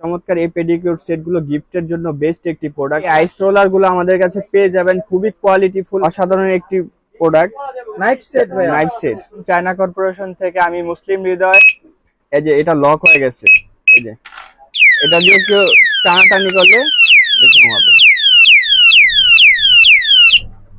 চমৎকার এই পেডিকিউর সেটগুলো গিফটের জন্য বেস্ট একটি প্রোডাক্ট আইস রোলারগুলো আমাদের কাছে পেয়ে যাবেন খুবই কোয়ালিটি ফুল অসাধারণ একটি প্রোডাক্ট নাইফ সেট ভাই নাইট সেট চায়না কর্পোরেশন থেকে আমি মুসলিম হৃদয় এই যে এটা লক হয়ে গেছে এই যে। এটা দিয়ে কেউ টানাটানি করলে এরকম হবে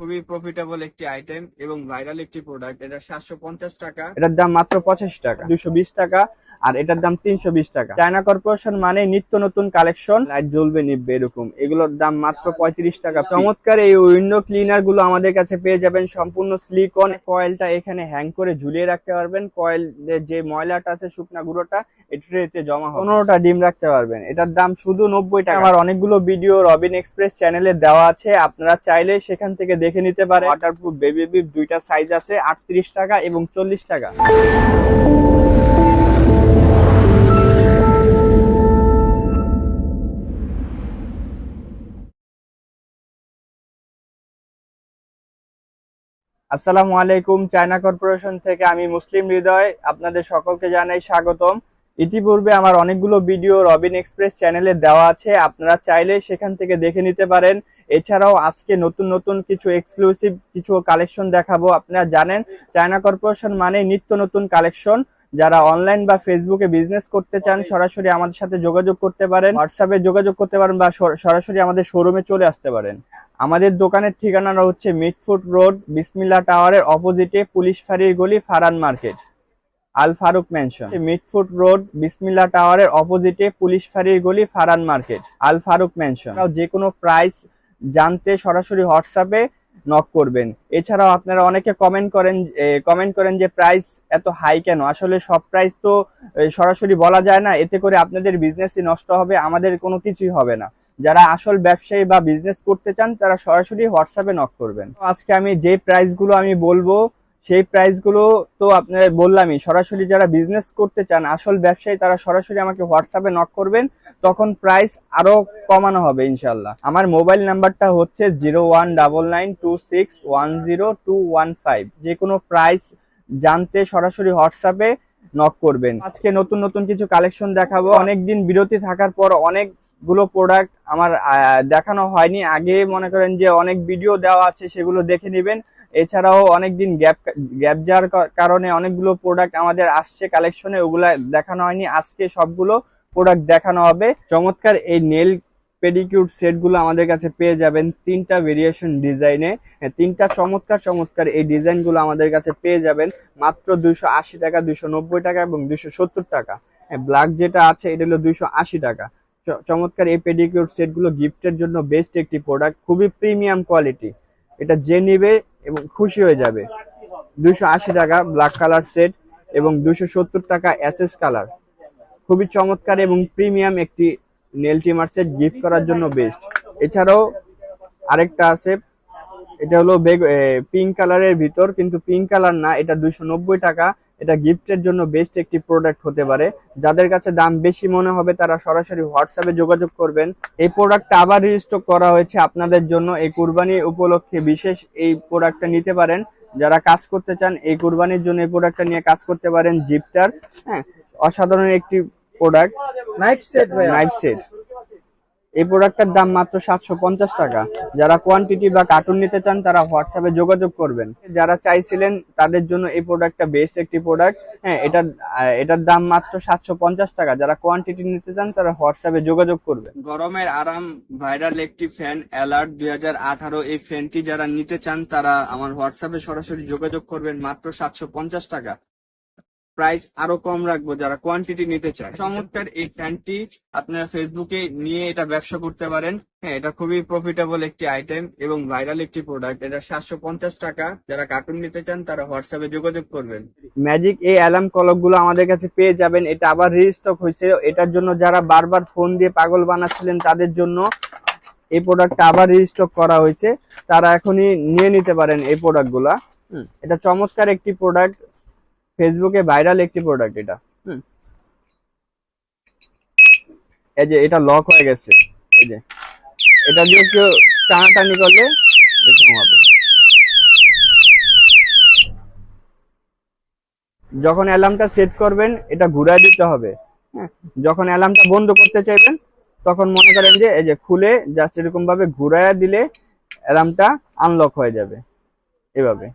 খুবই প্রফিটেবল একটি আইটেম এবং ভাইরাল একটি প্রোডাক্ট এটা সাতশো পঞ্চাশ টাকা। এটার দাম মাত্র পঁচাশি টাকা। দুশো বিশ টাকা। আর এটার দাম তিনশো বিশ টাকা। চায়না কর্পোরেশন মানে নিত্য নতুন কালেকশন লাইট জ্বলবে নিববে এরকম। এগুলোর দাম মাত্র পঁয়ত্রিশ টাকা। চমৎকার এই উইন্ডো ক্লিনারগুলো আমাদের কাছে পেয়ে যাবেন। সম্পূর্ণ সিলিকন কয়েলটা এখানে হ্যাং করে ঝুলিয়ে রাখতে পারবেন। কয়েল যে ময়লাটা আছে শুকনা গুঁড়োটা এতে জমা হবে। পনেরোটা ডিম রাখতে পারবেন। এটার দাম শুধু নব্বই টাকা। আমার অনেকগুলো ভিডিও রবিন এক্সপ্রেস চ্যানেলে দেওয়া আছে। আপনারা চাইলে সেখান থেকে দেখে নিতে পারেন ওয়াটারপ্রুফ বেবি বিপ দুইটা সাইজ আছে, আটত্রিশ টাকা এবং চল্লিশ টাকা। আসসালামু আলাইকুম চায়না কর্পোরেশন থেকে আমি মুসলিম হৃদয়। আপনাদের সকলকে জানাই স্বাগতম। ইতিপূর্বে আমার অনেকগুলো ভিডিও রবিন এক্সপ্রেস চ্যানেলে দেওয়া আছে। আপনারা চাইলে সেখান থেকে দেখে নিতে পারেন। এছাড়াও আজকে নতুন নতুন কিছু এক্সক্লুসিভ কিছু কালেকশন দেখাবো। আপনারা জানেন চায়না কর্পোরেশন মানে নিত্য নতুন কালেকশন যারা অনলাইন বা ফেসবুকে বিজনেস করতে চান, সরাসরি আমাদের সাথে যোগাযোগ করতে পারেন। হোয়াটসঅ্যাপে যোগাযোগ করতে পারেন বা সর- সরাসরি আমাদের শোরুমে চলে আসতে পারেন। আমাদের দোকানের ঠিকানাটা হচ্ছে মিটফুট রোড, বিসমিল্লা টাওয়ারের অপোজিটে পুলিশ ফাঁড়ির গলি Faran market. Al Faruk mansion Mitford road, Bismillah টাওয়ারের অপোজিটে পুলিশ ফাঁড়ির গলি ফারান মার্কেট। আল ফারুক ম্যানশন যে কোনো প্রাইস জানতে সরাসরি হোয়াটসঅ্যাপে নক করবেন। এছাড়াও আপনারা অনেকে কমেন্ট করেন কমেন্ট করেন যে প্রাইস এত হাই কেন? আসলে সব প্রাইস তো সরাসরি বলা যায় না। এতে করে আপনাদের বিজনেসই নষ্ট হবে, আমাদের কোনো কিছুই হবে না। যারা আসল ব্যবসায়ী বা বিজনেস করতে চান, তারা সরাসরি হোয়াটসঅ্যাপে নক করবেন। আজকে আমি যে প্রাইসগুলো আমি বলব সেই প্রাইসগুলো তো আপনার বললামই, সরাসরি যারা বিজনেস করতে চান, আসল ব্যবসায়ী, তারা সরাসরি আমাকে হোয়াটসঅ্যাপে নক করবেন, তখন প্রাইস আরও কমানো হবে ইনশাল্লাহ আমার মোবাইল নাম্বারটা হচ্ছে zero one double nine two six one zero two one five যে কোনো প্রাইস জানতে সরাসরি হোয়াটসঅ্যাপে নক করবেন। আজকে নতুন নতুন কিছু কালেকশন দেখাবো। অনেকদিন বিরতি থাকার পর অনেকগুলো প্রোডাক্ট আমার দেখানো হয়নি। আগে মনে করেন যে অনেক ভিডিও দেওয়া আছে, সেগুলো দেখে নেবেন। এছাড়াও অনেকদিন গ্যাপ গ্যাপ যাওয়ার কারণে অনেকগুলো প্রোডাক্ট আমাদের আসছে কালেকশনে ওগুলা দেখানো হয়নি। আজকে সবগুলো প্রোডাক্ট দেখানো হবে। চমৎকার এই নেল পেডিকিউর সেটগুলো আমাদের কাছে পেয়ে যাবেন তিনটা ভেরিয়েশন ডিজাইনে তিনটা চমৎকার চমৎকার এই ডিজাইনগুলো আমাদের কাছে পেয়ে যাবেন। মাত্র দুইশো আশি টাকা, দুইশো নব্বই টাকা এবং দুইশো সত্তর টাকা। ব্ল্যাক যেটা আছে, এটা হলো দুইশো আশি টাকা। চমৎকার এই পেডিকিউর সেটগুলো গিফটের জন্য বেস্ট একটি প্রোডাক্ট খুবই প্রিমিয়াম কোয়ালিটি এটা যে নিবে এবং খুশি হয়ে যাবে। দুশো আশি টাকা ব্ল্যাক কালার সেট এবং দুশো সত্তর টাকা অ্যাসেস কালার খুবই চমৎকার এবং প্রিমিয়াম একটি নেল টিমার সেট গিফট করার জন্য বেস্ট এছাড়াও আরেকটা আছে, এটা হলো পিঙ্ক কালারের ভিতর, কিন্তু পিঙ্ক কালার না, এটা দুশো টাকা। এটা গিফটের জন্য বেস্ট একটি প্রোডাক্ট হতে পারে। যাদের কাছে দাম বেশি মনে হবে তারা সরাসরি হোয়াটসঅ্যাপে যোগাযোগ করবেন। এই প্রোডাক্টটা আবার রিস্টক করা হয়েছে আপনাদের জন্য। এই কুরবানি উপলক্ষে বিশেষ এই প্রোডাক্টটা নিতে পারেন। যারা কাজ করতে চান এই কুরবানির জন্য এই প্রোডাক্টটা নিয়ে কাজ করতে পারেন। জিপটার হ্যাঁ অসাধারণ একটি প্রোডাক্ট নাইট সেট ভাই নাইট সেট এই প্রোডাক্টটার দাম মাত্র সাতশো পঞ্চাশ টাকা। যারা কোয়ান্টিটি বা কার্টুন নিতে চান, তারা হোয়াটসঅ্যাপে যোগাযোগ করবেন। যারা চাইছিলেন তাদের জন্য এই প্রোডাক্টটা বেস্ট একটি প্রোডাক্ট হ্যাঁ এটা এটার দাম মাত্র সাতশো পঞ্চাশ টাকা। যারা কোয়ান্টিটি নিতে চান, তারা হোয়াটসঅ্যাপে যোগাযোগ করবেন। গরমের আরাম ভাইরাল একটি ফ্যান অ্যালার্ট দুই হাজার আঠারো। এই ফ্যানটি যারা নিতে চান, তারা আমার হোয়াটসঅ্যাপে সরাসরি যোগাযোগ করবেন মাত্র সাতশো পঞ্চাশ টাকা। প্রাইস আরও কম রাখব যারা কোয়ান্টিটি নিতে চায়। চমৎকার এই ফ্যানটি আপনারা ফেসবুকে নিয়ে এটা ব্যবসা করতে পারেন। হ্যাঁ এটা খুবই প্রফিটেবল একটি আইটেম এবং ভাইরাল একটি প্রোডাক্ট এটা সাতশো পঞ্চাশ টাকা। যারা কার্টুন নিতে চান তারা হোয়াটসঅ্যাপে যোগাযোগ করবেন। ম্যাজিক এই অ্যালার্ম কলকগুলো আমাদের কাছে পেয়ে যাবেন। এটা আবার রিস্টক হয়েছে এটার জন্য যারা বারবার ফোন দিয়ে পাগল বানাচ্ছিলেন তাদের জন্য এই প্রোডাক্টটা আবার রিস্টক করা হয়েছে। তারা এখনই নিয়ে নিতে পারেন এই প্রোডাক্টগুলা হুম, এটা চমৎকার একটি প্রোডাক্ট ফেসবুকে ভাইরাল একটি প্রোডাক্ট এটা। এই যে এটা লক হয়ে গেছে। এই যে। এটা দিয়ে কেউ টানাটানি করলে হবে। যখন অ্যালার্মটা সেট করবেন, এটা ঘুরায় দিতে হবে। হ্যাঁ। যখন অ্যালার্মটা বন্ধ করতে চাইবেন, তখন মনে করেন যে, এই যে খুলে জাস্ট এরকম ভাবে ঘুরাইয়া দিলে অ্যালার্মটা আনলক হয়ে যাবে। এভাবে।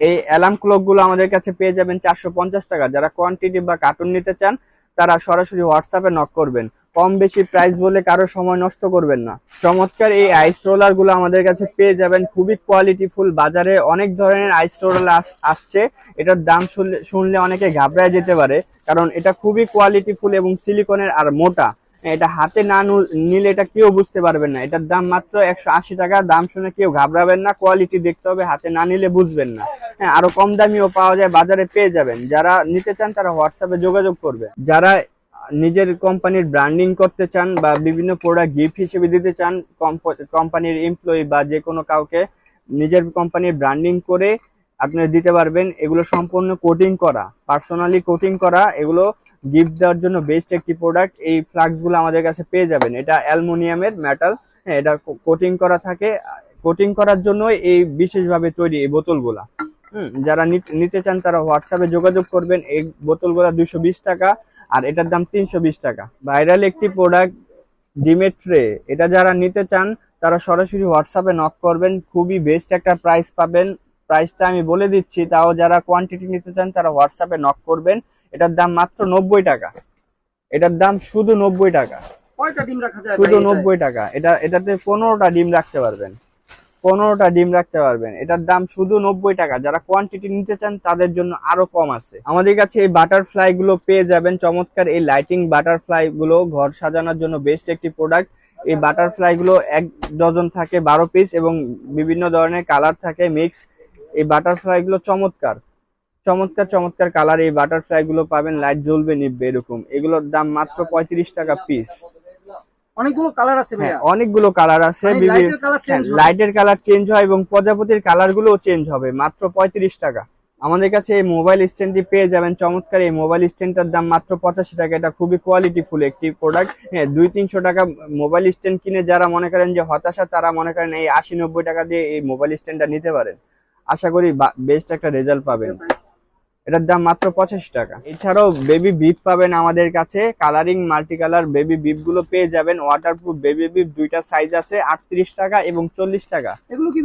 এই অ্যালার্ম ক্লকগুলো আমাদের কাছে পেয়ে যাবেন চারশো পঞ্চাশ টাকা। যারা কোয়ান্টিটি বা কার্টুন নিতে চান, তারা সরাসরি হোয়াটসঅ্যাপে নক করবেন। কম বেশি প্রাইস বলে কারও সময় নষ্ট করবেন না। চমৎকার এই আইস রোলারগুলো আমাদের কাছে পেয়ে যাবেন। খুবই কোয়ালিটিফুল বাজারে অনেক ধরনের আইস রোলার আসছে। এটার দাম শুনলে- শুনলে অনেকে ঘাবড়ায় যেতে পারে। কারণ এটা খুবই কোয়ালিটিফুল এবং সিলিকনের আর মোটা। এটা হাতে না নিলে এটা কেউ বুঝতে পারবেন না। এটার দাম মাত্র একশো আশি টাকা। দাম শুনে কেউ ঘাবড়াবেন না। কোয়ালিটি দেখতে হবে। হাতে না নিলে বুঝবেন না। হ্যাঁ আরও কম দামিও পাওয়া যায়, বাজারে পেয়ে যাবেন। যারা নিতে চান, তারা হোয়াটসঅ্যাপে যোগাযোগ করবে। যারা নিজের কোম্পানির ব্র্যান্ডিং করতে চান বা বিভিন্ন প্রোডাক্ট গিফট হিসেবে দিতে চান কোম্পানির এমপ্লয়ি বা যে কোনো কাউকে নিজের কোম্পানির ব্র্যান্ডিং করে আপনি দিতে পারবেন। এগুলো সম্পূর্ণ কোটিং করা পার্সোনালি কোটিং করা, এগুলো গিফট দেওয়ার জন্য বেস্ট একটি প্রোডাক্ট এই ফ্লাক্সগুলো আমাদের কাছে পেয়ে যাবেন। এটা অ্যালুমিনিয়ামের মেটাল হ্যাঁ এটা কোটিং করা থাকে। কোটিং করার জন্য এই বিশেষভাবে তৈরি এই বোতলগুলা। যারা নিতে চান তারা হোয়াটসঅ্যাপে যোগাযোগ করবেন। এই বোতলগুলা দুইশো টাকা আর এটার দাম তিনশো বিশ টাকা। ভাইরাল একটি প্রোডাক্ট ডিমের ট্রে এটা যারা নিতে চান তারা সরাসরি হোয়াটসঅ্যাপে নক করবেন। খুবই বেস্ট একটা প্রাইস পাবেন। প্রাইসটা আমি বলে দিচ্ছি তাও যারা কোয়ান্টিটি নিতে চান তারা হোয়াটসঅ্যাপে নক করবেন। এটার দাম মাত্র নব্বই টাকা। এটার দাম শুধু নব্বই টাকা। কয়টা ডিম রাখা যায় শুধু নব্বই টাকা। এটা এটাতে পনেরোটা ডিম রাখতে পারবেন। পনেরোটা ডিম রাখতে পারবেন। এটার দাম শুধু নব্বই টাকা। যারা কোয়ান্টিটি নিতে চান, তাদের জন্য আরও কম আছে। আমাদের কাছে এই বাটারফ্লাই গুলো পেয়ে যাবেন। চমৎকার এই লাইটিং বাটারফ্লাই গুলো ঘর সাজানোর জন্য বেস্ট একটি প্রোডাক্ট এই বাটারফ্লাই গুলো এক ডজন থাকে, বারো পিস এবং বিভিন্ন ধরনের কালার থাকে মিক্স এই বাটারফ্লাই গুলো চমৎকার। চমৎকার চমৎকার কালার এই বাটারফ্লাই গুলো পাবেন। লাইট জ্বলবে নিববে এরকম। এগুলোর দাম মাত্র পঁয়ত্রিশ টাকা পিস অনেকগুলো কালার আছে হ্যাঁ ভাইয়া। অনেকগুলো কালার আছে মানে লাইটের কালার চেঞ্জ হ্যাঁ, হয় এবং প্রজাপতির কালার গুলোও চেঞ্জ হবে মাত্র পঁয়ত্রিশ টাকা। আমাদের কাছে এই মোবাইল স্ট্যান্ডটি পেয়ে যাবেন। চমৎকার এই মোবাইল স্ট্যান্ডটার দাম মাত্র পঁচাশি টাকা। এটা খুবই কোয়ালিটিফুল একটি প্রোডাক্ট হ্যাঁ দুই তিনশো টাকা মোবাইল স্ট্যান্ড কিনে যারা মনে করেন যে হতাশা তারা মনে করেন এই আশি নব্বই টাকা দিয়ে এই মোবাইল স্ট্যান্ডটা নিতে পারেন। আশা করি বেস্ট একটা রেজাল্ট পাবেন। এটার দাম মাত্র পঁচাশি টাকা। এছাড়াও বেবি বিপ পাবেন আমাদের কাছে। কালারিং মাল্টি কালার বেবি বিপগুলো পেয়ে যাবেন। ওয়াটারপ্রুফ বেবি বিপ দুইটা সাইজ আছে আটত্রিশ টাকা এবং চল্লিশ টাকা। এগুলো কি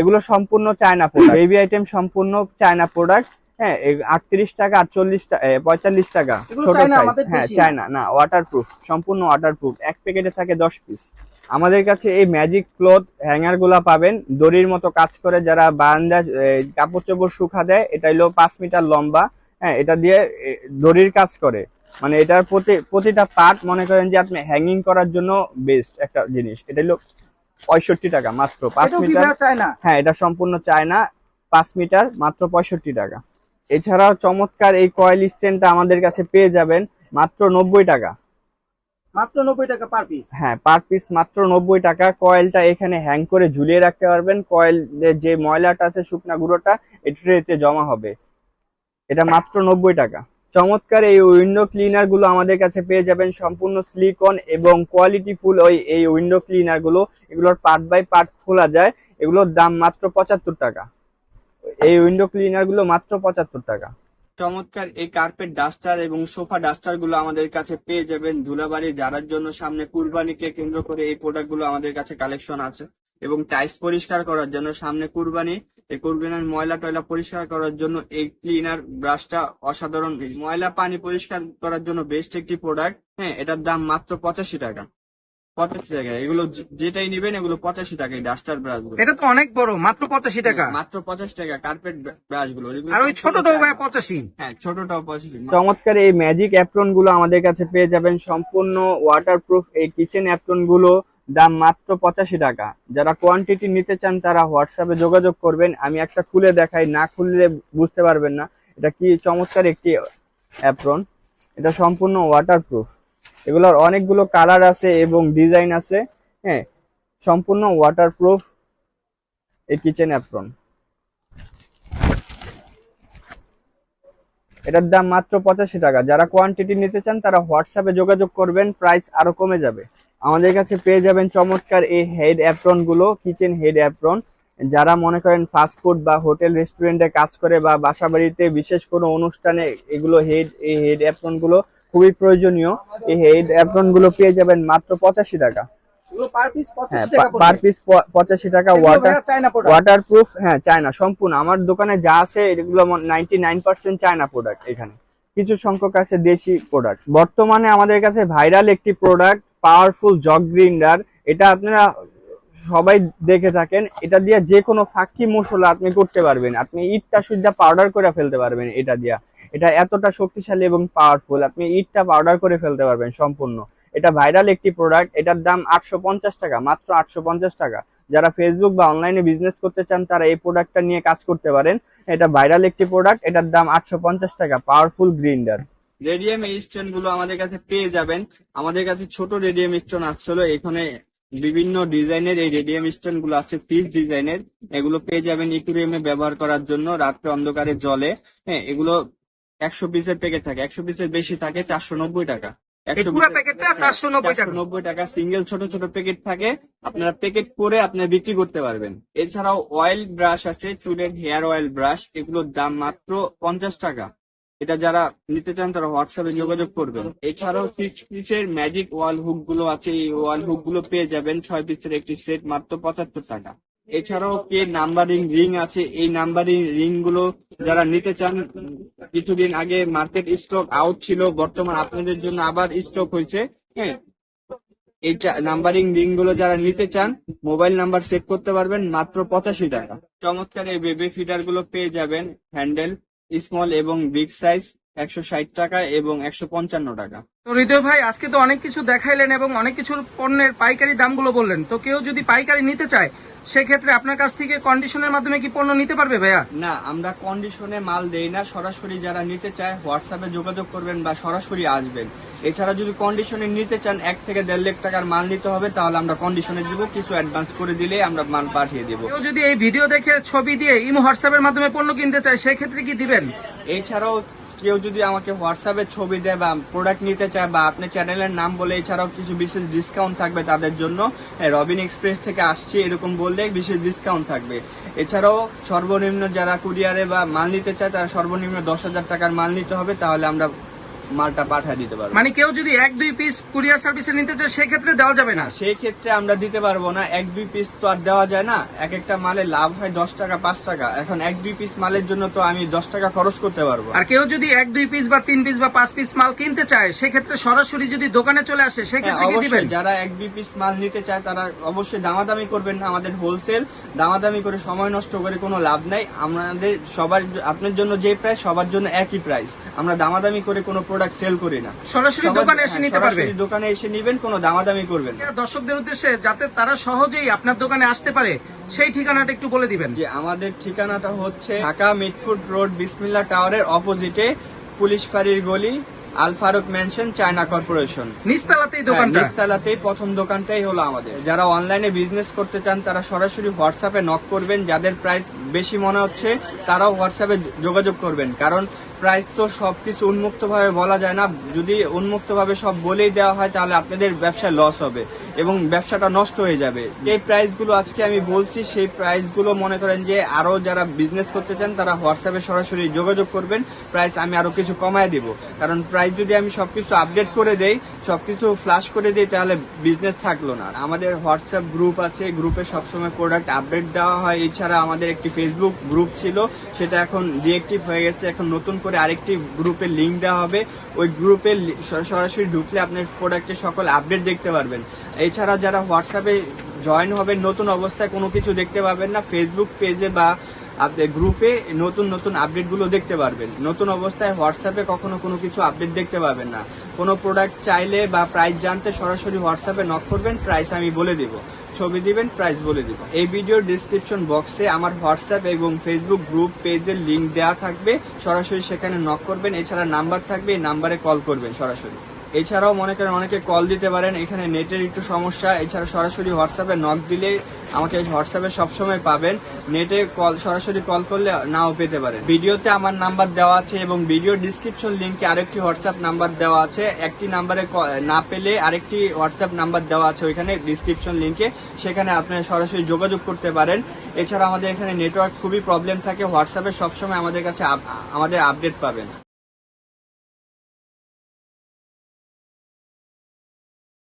এগুলো সম্পূর্ণ চায়না প্রোডাক্ট বেবি আইটেম সম্পূর্ণ চায়না প্রোডাক্ট হ্যাঁ আটত্রিশ টাকা আর চল্লিশ পঁয়তাল্লিশ টাকা। ছোট সাইজ হ্যাঁ চায়না। না ওয়াটারপ্রুফ সম্পূর্ণ ওয়াটারপ্রুফ এক প্যাকেটে থাকে দশ পিস আমাদের কাছে এই ম্যাজিক ক্লথ হ্যাঙ্গারগুলা পাবেন। দড়ির মতো কাজ করে যারা বারান্দা কাপড় চোপড় শুকা দেয় এটা হলো পাঁচ মিটার লম্বা। হ্যাঁ এটা দিয়ে দড়ির কাজ করে। মানে এটার প্রতি প্রতিটা পার্ট মনে করেন যে আপনি হ্যাঙ্গিং করার জন্য বেস্ট একটা জিনিস। এটা হলো পঁয়ষট্টি টাকা মাত্র পাঁচ মিটার হ্যাঁ এটা সম্পূর্ণ চায়না পাঁচ মিটার মাত্র পঁয়ষট্টি টাকা। এছাড়াও চমৎকার এই কয়েল স্ট্যান্ডটা আমাদের কাছে পেয়ে যাবেন মাত্র নব্বই টাকা। মাত্র নব্বই টাকা পার পিস হ্যাঁ পার পিস মাত্র নব্বই টাকা। কয়েলটা এখানে হ্যাং করে ঝুলিয়ে রাখতে পারবেন। কয়েল যে ময়লাটা আছে, শুকনা গুঁড়োটা এটা এতে জমা হবে। এটা মাত্র নব্বই টাকা। চমৎকার এই উইন্ডো ক্লিনারগুলো আমাদের কাছে পেয়ে যাবেন। সম্পূর্ণ সিলিকন এবং কোয়ালিটি ফুল ওই, এই উইন্ডো ক্লিনারগুলো। এগুলোর পার্ট বাই পার্ট খোলা যায়। এগুলোর দাম মাত্র পঁচাত্তর টাকা। এই উইন্ডো ক্লিনারগুলো মাত্র পঁচাত্তর টাকা। চমৎকার এই কার্পেট ডাস্টার এবং সোফা ডাস্টারগুলো আমাদের কাছে পেয়ে যাবেন ধুলাবাড়ি যারার জন্য সামনে কুরবানিকে কেন্দ্র করে এই প্রোডাক্টগুলো আমাদের কাছে কালেকশন আছে। এবং টাইলস পরিষ্কার করার জন্য সামনে কুরবানি, এই কুরবানির ময়লা টয়লা পরিষ্কার করার জন্য এই ক্লিনার ব্রাশটা অসাধারণ। ময়লা পানি পরিষ্কার করার জন্য বেস্ট একটি প্রোডাক্ট হ্যাঁ এটার দাম মাত্র পঁচাশি টাকা। পঁচাশি টাকা। এগুলো যেটাই নেবেন এগুলো পঁচাশি টাকা ডাস্টার ব্রাশ এটা তো অনেক বড় মাত্র পঁচাশি টাকা। মাত্র পঁচাশ টাকা কার্পেট ব্রাশগুলো আর ওই ছোটটাও পঁচাশি। হ্যাঁ ছোটটাও পজিটিভ চমৎকার এই ম্যাজিক অ্যাপ্রনগুলো আমাদের কাছে পেয়ে যাবেন। সম্পূর্ণ ওয়াটারপ্রুফ এই কিচেন অ্যাপ্রনগুলো দাম মাত্র পঁচাশি টাকা। যারা কোয়ান্টিটি নিতে চান তারা হোয়াটসঅ্যাপে যোগাযোগ করবেন। আমি একটা খুলে দেখাই না খুললে বুঝতে পারবেন না। এটা কি চমৎকার একটি অ্যাপ্রন এটা সম্পূর্ণ ওয়াটারপ্রুফ এগুলোর অনেকগুলো কালার আছে এবং ডিজাইন আছে হ্যাঁ সম্পূর্ণ ওয়াটারপ্রুফ এই কিচেন অ্যাপ্রন এটার দাম মাত্র পঁচাশি টাকা। যারা কোয়ান্টিটি নিতে চান, তারা হোয়াটসঅ্যাপে যোগাযোগ করবেন প্রাইস আরও কমে যাবে। আমাদের কাছে পেয়ে যাবেন চমৎকার এই হেড অ্যাপ্রনগুলো কিচেন হেড অ্যাপ্রন যারা মনে করেন ফাস্ট ফুড বা হোটেল রেস্টুরেন্টে কাজ করে বা বাসা বাড়িতে বিশেষ কোনো অনুষ্ঠানে এগুলো হেড এই হেড অ্যাপ্রনগুলো খুবই প্রয়োজনীয়। এই হেড অ্যাপ্রনগুলো পেয়ে যাবেন মাত্র পঁচাশি টাকা। হ্যাঁ পঁচাশি টাকা পার পিস পঁচাশি টাকা ওয়াটার ওয়াটার প্রুফ হ্যাঁ চায়না সম্পূর্ণ। আমার দোকানে যা আছে এগুলো ninety nine percent China product এখানে। কিছু সংখ্যক আছে দেশি প্রোডাক্ট বর্তমানে আমাদের কাছে ভাইরাল একটি প্রোডাক্ট পাওয়ারফুল জগ গ্রিন্ডার এটা আপনারা সবাই দেখে থাকেন। এটা দিয়ে যে কোনো ফাঁকি মশলা আপনি করতে পারবেন। আপনি ইটটা সুদ্ধা পাউডার করে ফেলতে পারবেন এটা দিয়া। এটা এতটা শক্তিশালী এবং পাওয়ারফুল আপনি ইটটা পাউডার করে ফেলতে পারবেন সম্পূর্ণ। এটা ভাইরাল একটি প্রোডাক্ট এটার দাম আটশো পঞ্চাশ টাকা, মাত্র আটশো পঞ্চাশ টাকা। যারা ফেসবুক বা অনলাইনে বিজনেস করতে চান, তারা এই প্রোডাক্টটা নিয়ে কাজ করতে পারেন। এটা ভাইরাল একটি প্রোডাক্ট এটার দাম আটশো পঞ্চাশ টাকা পাওয়ারফুল গ্রিন্ডার রেডিয়াম স্টোনগুলো আমাদের কাছে পেয়ে যাবেন। আমাদের কাছে ছোট রেডিয়াম স্টোন আসছিল, এখানে বিভিন্ন ডিজাইনের এই রেডিয়াম স্টোনগুলো আছে পিস ডিজাইনের এগুলো পেয়ে যাবেন ইকুরিয়ামে ব্যবহার করার জন্য, রাত্রে অন্ধকারে জলে। হ্যাঁ এগুলো একশো পিসের প্যাকেট থাকে। একশো পিসের বেশি থাকে চারশো নব্বই টাকা। এই পুরো প্যাকেটটা 490 টাকা। নব্বই টাকা। সিঙ্গেল ছোট ছোট প্যাকেট থাকে। আপনারা প্যাকেট করে আপনারা বিক্রি করতে পারবেন। এছাড়াও অয়েল ব্রাশ আছে চুলের হেয়ার অয়েল ব্রাশ এগুলোর দাম মাত্র পঞ্চাশ টাকা। এটা যারা নিতে চান তারা হোয়াটসঅ্যাপে যোগাযোগ করবেন। এছাড়াও সিক্স পিসের ম্যাজিক ওয়াল হুকগুলো আছে। এই ওয়াল হুকগুলো পেয়ে যাবেন ছয় পিসের একটি সেট মাত্র পঁচাত্তর টাকা। এছাড়াও কে নাম্বারিং রিং আছে, এই নাম্বারিং রিংগুলো যারা নিতে চান, কিছুদিন আগে মার্কেট স্টক আউট ছিল, বর্তমান আপনাদের জন্য আবার স্টক হয়েছে হ্যাঁ। এই নাম্বারিং রিংগুলো যারা নিতে চান, মোবাইল নাম্বার সেট করতে পারবেন, মাত্র পঁচাশি টাকা। চমৎকার এই বেবি ফিডারগুলো পেয়ে যাবেন, হ্যান্ডেল, স্মল এবং বিগ সাইজ। একশো ষাট টাকা এবং একশো পঞ্চান্ন টাকা। তো হৃদয় ভাই আজকে তো অনেক কিছু দেখাইলেন এবং অনেক কিছুর পণ্যের পাইকারি দামগুলো বললেন। তো কেউ যদি পাইকারি নিতে চায় সেক্ষেত্রে আপনার কাছ থেকে কন্ডিশনের মাধ্যমে কি পণ্য নিতে পারবে ভাইয়া? না আমরা কন্ডিশনে মাল দেই না। সরাসরি যারা নিতে চায় হোয়াটসঅ্যাপে যোগাযোগ করবেন বা সরাসরি আসবেন। এছাড়া যদি কন্ডিশনে নিতে চান এক থেকে দেড় লাখ টাকার মাল নিতে হবে তাহলে আমরা কন্ডিশনে দিব। কিছু অ্যাডভান্স করে দিলে আমরা মাল পাঠিয়ে দেব। কেউ যদি এই ভিডিও দেখে ছবি দিয়ে ইমো হোয়াটসঅ্যাপের মাধ্যমে পণ্য কিনতে চায় সেক্ষেত্রে কি দিবেন? এছাড়াও কেউ যদি আমাকে হোয়াটসঅ্যাপে ছবি দেয় বা প্রোডাক্ট নিতে চায় বা আপনি চ্যানেলের নাম বলে এছাড়াও কিছু বিশেষ ডিসকাউন্ট থাকবে তাদের জন্য রবিন এক্সপ্রেস থেকে আসছে এরকম বললে বিশেষ ডিসকাউন্ট থাকবে। এছাড়াও সর্বনিম্ন যারা কুরিয়ারে বা মাল নিতে চায়, তারা সর্বনিম্ন দশ হাজার টাকার মাল নিতে হবে, তাহলে আমরা মালটা পাঠিয়ে দিতে পারব। মানে কেউ যদি এক দুই পিস কুরিয়ার সার্ভিসে নিতে চায় সেক্ষেত্রে দেওয়া যাবে না? সেই ক্ষেত্রে আমরা দিতে পারব না। এক দুই পিস তো আর দেওয়া যায় না। এক একটা মালে লাভ হয় দশ টাকা পাঁচ টাকা। এখন এক দুই পিস মালের জন্য তো আমি দশ টাকা খরচ করতে পারব। আর কেউ যদি এক দুই পিস বা তিন পিস বা পাঁচ পিস মাল কিনতে চায় সেক্ষেত্রে সরাসরি যদি দোকানে চলে আসে সেক্ষেত্রে কি দিবেন? যারা এক দুই পিস মাল নিতে চায় তারা অবশ্যই দামাদামি করবেন না। আমাদের হোলসেল দামাদামি করে সময় নষ্ট করে কোনো লাভ নাই। আমাদের সবার আপনার জন্য যে প্রাইস সবার জন্য একই প্রাইস আমরা দামাদামি করে কোনো প্রোডাক্ট সেল করি না। সরাসরি দোকানে এসে হ্যাঁ, নিতে পারবে? সরাসরি দোকানে এসে নিবেন কোনো দামাদামি করবেন দর্শকদের উদ্দেশ্যে যাতে তারা সহজেই আপনার দোকানে আসতে পারে সেই ঠিকানাটা একটু বলে দিবেন। যে আমাদের ঠিকানাটা হচ্ছে ঢাকা মিটফুড রোড বিসমিল্লা টাওয়ারের অপোজিটে পুলিশ ফাঁড়ির গলি Al Faruk mansion China corporation. নিস্তালাতেই দোকানটা? হ্যাঁ, নিচতলাতেই প্রথম দোকানটাই হলো আমাদের। যারা অনলাইনে বিজনেস করতে চান তারা সরাসরি হোয়াটসঅ্যাপে নক করবেন। যাদের প্রাইস বেশি মনে হচ্ছে তারাও হোয়াটসঅ্যাপে যোগাযোগ করবেন। কারণ প্রাইস তো সবকিছু উন্মুক্ত ভাবে বলা যায় না। যদি উন্মুক্তভাবে সব বলেই দেওয়া হয়, তাহলে আপনাদের ব্যবসায় লস হবে। এবং ব্যবসাটা নষ্ট হয়ে যাবে। যে প্রাইসগুলো আজকে আমি বলছি, সেই প্রাইসগুলো মনে করেন যে আরও যারা বিজনেস করতে চান, তারা হোয়াটসঅ্যাপে সরাসরি যোগাযোগ করবেন। প্রাইস আমি আরও কিছু কমায় দিব। কারণ প্রাইস যদি আমি সবকিছু আপডেট করে দেই, সবকিছু ফ্লাশ করে দিই, তাহলে বিজনেস থাকল না। আমাদের হোয়াটসঅ্যাপ গ্রুপ আছে গ্রুপে সবসময় প্রোডাক্ট আপডেট দেওয়া হয়। এছাড়া আমাদের একটি ফেসবুক গ্রুপ ছিল, সেটা এখন ডিএক্টিভ হয়ে গেছে। এখন নতুন করে আরেকটি গ্রুপে লিঙ্ক দেওয়া হবে। ওই গ্রুপে সরাসরি ঢুকলে আপনার প্রোডাক্টের সকল আপডেট দেখতে পারবেন। এছাড়া যারা হোয়াটসঅ্যাপে জয়েন হবেন, নতুন অবস্থায় কোনো কিছু দেখতে পাবেন না ফেসবুক পেজে বা গ্রুপে নতুন নতুন আপডেটগুলো দেখতে পারবেন। নতুন অবস্থায় হোয়াটসঅ্যাপে কখনো কোনো কিছু আপডেট দেখতে পাবেন না। কোনো প্রোডাক্ট চাইলে বা প্রাইস জানতে সরাসরি হোয়াটসঅ্যাপে নক করবেন প্রাইস আমি বলে দিব। ছবি দিবেন প্রাইস বলে দিব। এই ভিডিওর ডিসক্রিপশন বক্সে আমার হোয়াটসঅ্যাপ এবং ফেসবুক গ্রুপ পেজের লিংক দেওয়া থাকবে। সরাসরি সেখানে নক করবেন, এছাড়া নাম্বার থাকবে, এই নাম্বারে কল করবেন সরাসরি। এছাড়াও মনে করেন অনেকে কল দিতে পারেন, এখানে নেটের একটু সমস্যা, এছাড়া সরাসরি হোয়াটসঅ্যাপে নক দিলে আমাকে হোয়াটসঅ্যাপে সবসময় পাবেন নেটে কল সরাসরি কল করলে নাও পেতে পারেন। ভিডিওতে আমার নাম্বার দেওয়া আছে এবং ভিডিও ডিসক্রিপশন লিংকে আরেকটি হোয়াটসঅ্যাপ নাম্বার দেওয়া আছে। একটি নাম্বারে না পেলে আরেকটি হোয়াটসঅ্যাপ নাম্বার দেওয়া আছে ওইখানে ডিসক্রিপশন লিংকে সেখানে আপনারা সরাসরি যোগাযোগ করতে পারেন। এছাড়া আমাদের এখানে নেটওয়ার্ক খুবই প্রবলেম থাকে হোয়াটসঅ্যাপে সবসময় আমাদের কাছে আমাদের আপডেট পাবেন।